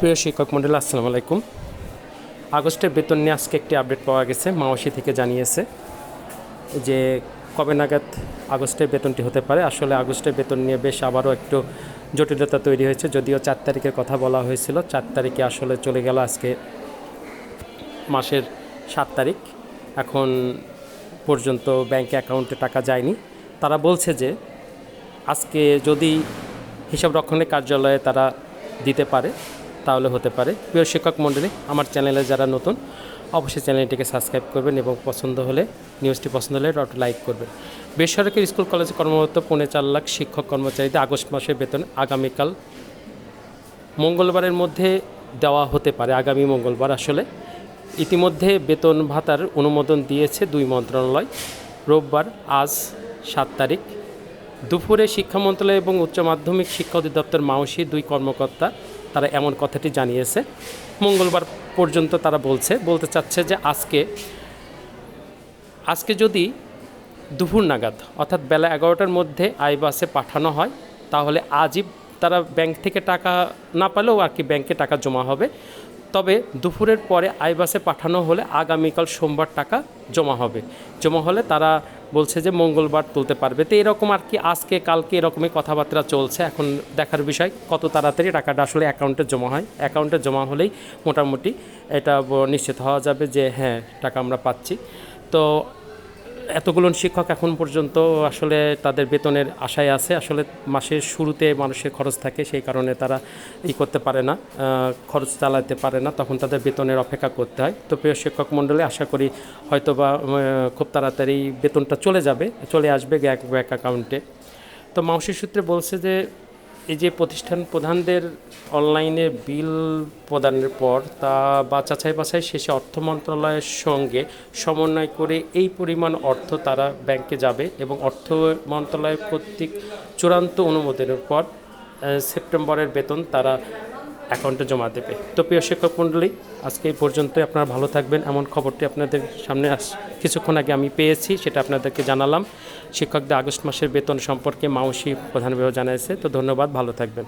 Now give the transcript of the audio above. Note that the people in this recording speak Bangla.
প্রিয় শিক্ষক মন্ডল, আসসালামু আলাইকুম। আগস্টের বেতন নিয়ে আজকে একটি আপডেট পাওয়া গেছে। মাওসি থেকে জানিয়েছে যে, কবে নাগাদ আগস্টের বেতনটি হতে পারে? আসলে আগস্টের বেতন নিয়ে বেশ আবারও একটু জটিলতা তৈরি হয়েছে। যদিও চার তারিখের কথা বলা হয়েছিল, চার তারিখে আসলে চলে গেল আজকে মাসের সাত তারিখ। এখন পর্যন্ত ব্যাংক অ্যাকাউন্টে টাকা যায়নি। তারা বলছে যে, আজকে যদি হিসাব রক্ষণের কার্যালয়ে তারা দিতে পারে তাহলে হতে পারে। প্রিয় শিক্ষক মণ্ডলী, আমার চ্যানেলে যারা নতুন, অবশ্যই চ্যানেলটিকে সাবস্ক্রাইব করবেন এবং পছন্দ হলে, নিউজটি পছন্দ হলে ডট লাইক করবেন। বেসরকারি স্কুল, কলেজে, কর্মরত পৌনে চার লাখ শিক্ষক কর্মচারীদের আগস্ট মাসের বেতন আগামীকাল মঙ্গলবারের মধ্যে দেওয়া হতে পারে, আগামী মঙ্গলবার আসলে। ইতিমধ্যে বেতন ভাতার অনুমোদন দিয়েছে দুই মন্ত্রণালয়। রোববার আজ সাত তারিখ। দুপুরে শিক্ষা মন্ত্রণালয় এবং উচ্চ মাধ্যমিক শিক্ষা অধিদপ্তর মাওসি দুই কর্মকর্তা তারা এমন কথাটি জানিয়েছে। মঙ্গলবার পর্যন্ত তারা বলছে, বলতে চাচ্ছে যে আজকে আজকে যদি দুপুর নাগাদ, অর্থাৎ বেলা এগারোটার মধ্যে আইবাসে পাঠানো হয়, তাহলে আজই তারা ব্যাংক থেকে টাকা না পেলেও আর কি ব্যাংকে টাকা জমা হবে। তবে দুপুরের পরে আইবাসে পাঠানো হলে আগামীকাল সোমবার টাকা জমা হবে। জমা হলে তারা বলছে যে মঙ্গলবার তুলতে পারবে। তো এরকম আর কি আজকে, কালকে এরকমই কথাবার্তা চলছে। এখন দেখার বিষয়, কত তাড়াতাড়ি টাকাটা আসলে অ্যাকাউন্টে জমা হয়। অ্যাকাউন্টে জমা হলেই মোটামুটি এটা নিশ্চিত হওয়া যাবে যে হ্যাঁ টাকা আমরা পাচ্ছি। তো এতগুলো শিক্ষক এখন পর্যন্ত আসলে তাদের বেতনের আশায় আছে। আসলে মাসের শুরুতে মানুষের খরচ থাকে, সেই কারণে তারা ই করতে পারে না খরচ চালাতে পারে না, তখন তাদের বেতনের অপেক্ষা করতে হয়। তো প্রিয় শিক্ষক মণ্ডলী, আশা করি হয়তো বা খুব তাড়াতাড়ি বেতনটা চলে যাবে, চলে আসবে ব্যাংক ব্যাংক অ্যাকাউন্টে। তো মাউসি সূত্রে বলছে যে এই যে প্রতিষ্ঠান প্রধানদের অনলাইনে বিল প্রদানের পর তা বা যাচাই বাছাই শেষে অর্থ মন্ত্রণালয়ের সঙ্গে সমন্বয় করে এই পরিমাণ অর্থ তারা ব্যাংকে যাবে এবং অর্থ মন্ত্রণালয় কর্তৃক চূড়ান্ত অনুমোদনের পর সেপ্টেম্বরের বেতন তারা অ্যাকাউন্টে জমা দেবে। তো প্রিয় শিক্ষক মণ্ডলী, আজকে এই পর্যন্ত আপনারা ভালো থাকবেন। এমন খবরটি আপনাদের সামনে আস, কিছুক্ষণ আগে আমি পেয়েছি, সেটা আপনাদেরকে জানালাম। শিক্ষকদের আগস্ট মাসের বেতন সম্পর্কে মাউসি প্রধানভাবে জানিয়েছে। তো ধন্যবাদ, ভালো থাকবেন।